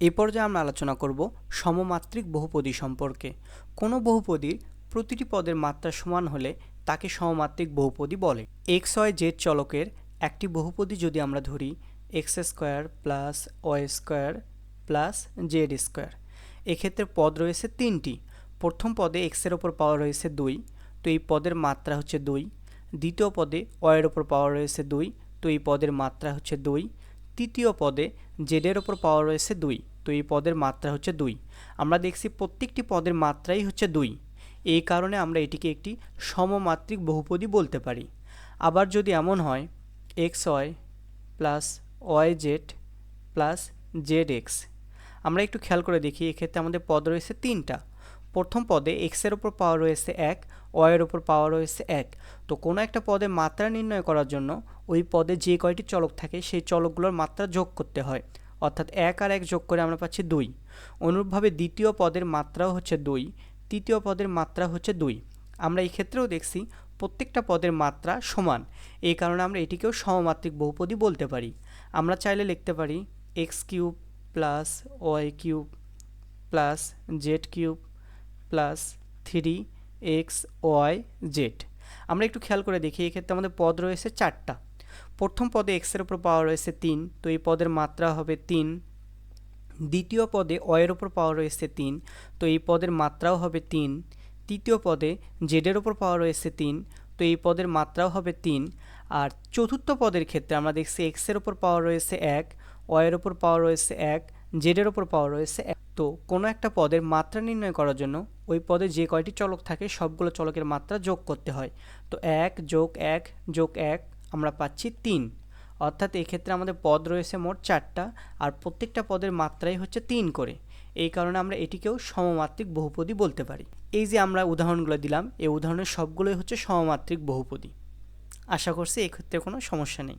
এই পর্যায়ে আমরা আলোচনা করব সমমাত্রিক বহুপদী সম্পর্কে। কোনো বহুপদীর প্রতিটি পদের মাত্রা সমান হলে তাকে সমমাত্রিক বহুপদী বলে। এক্স ওয়াই জেড চলকের একটি বহুপদী যদি আমরা ধরি, x square plus y square plus z square. এক্ষেত্রে পদ রয়েছে তিনটি। প্রথম পদে এক্সের ওপর পাওয়া রয়েছে দুই, তো এই পদের মাত্রা হচ্ছে দুই। দ্বিতীয় পদে ওয়ের ওপর পাওয়া রয়েছে দুই, তো এই পদের মাত্রা হচ্ছে দুই। তৃতীয় পদে জেডের ওপর পাওয়া রয়েছে দুই, তো এই পদের মাত্রা হচ্ছে দুই। আমরা দেখছি প্রত্যেকটি পদের মাত্রাই হচ্ছে দুই। এই কারণে আমরা এটিকে একটি সমমাত্রিক বহুপদী বলতে পারি। আবার যদি এমন হয়, x y plus y z plus z x. আমরা একটু খেয়াল করে দেখি, এক্ষেত্রে আমাদের পদ রয়েছে তিনটা। প্রথম পদে এক্সের ওপর পাওয়া রয়েছে এক ওয়ের ওপর পাওয়া রয়েছে এক। তো কোনো একটা পদের মাত্রা নির্ণয় করার জন্য ওই পদে যে কয়টি চলক থাকে, সেই চলকগুলোর মাত্রা যোগ করতে হয়। অর্থাৎ এক আর এক যোগ করে আমরা পাচ্ছি দুই। অনুরূপভাবে দ্বিতীয় পদের মাত্রাও হচ্ছে দুই, তৃতীয় পদের মাত্রা হচ্ছে দুই। আমরা এই ক্ষেত্রেও দেখছি প্রত্যেকটা পদের মাত্রা সমান। এই কারণে আমরা এটিকেও সমমাত্রিক বহুপদী বলতে পারি। আমরা চাইলে লিখতে পারি x cube plus y cube plus z cube plus three x y z. আমরা একটু খেয়াল করে দেখি, এক্ষেত্রে আমাদের পদ রয়েছে চারটা। প্রথম পদে এক্সের উপর পাওয়া রয়েছে তিন, তো এই পদের মাত্রা হবে তিন। দ্বিতীয় পদে অয়ের ওপর পাওয়া রয়েছে তিন, তো এই পদের মাত্রাও হবে তিন। তৃতীয় পদে জেডের ওপর পাওয়া রয়েছে তিন, তো এই পদের মাত্রাও হবে তিন। আর চতুর্থ পদের ক্ষেত্রে আমরা দেখছি এক্সের ওপর পাওয়া রয়েছে এক অয়ের ওপর পাওয়া রয়েছে এক জেডের ওপর পাওয়া রয়েছে এক। তো কোনো একটা পদের মাত্রা নির্ণয় করার জন্য ওই পদে যে কয়টি চলক থাকে সবগুলো চলকের মাত্রা যোগ করতে হয়। তো এক যোগ এক যোগ এক আমরা পাচ্ছি তিন। অর্থাৎ এক্ষেত্রে আমাদের পদ রয়েছে মোট চারটা, আর প্রত্যেকটা পদের মাত্রাই হচ্ছে তিন করে। এই কারণে আমরা এটিকেও সমমাত্রিক বহুপদী বলতে পারি। এই যে আমরা উদাহরণগুলো দিলাম এই উদাহরণের সবগুলোই হচ্ছে সমমাত্রিক বহুপদী। আশা করছি এক্ষেত্রে কোনো সমস্যা নেই।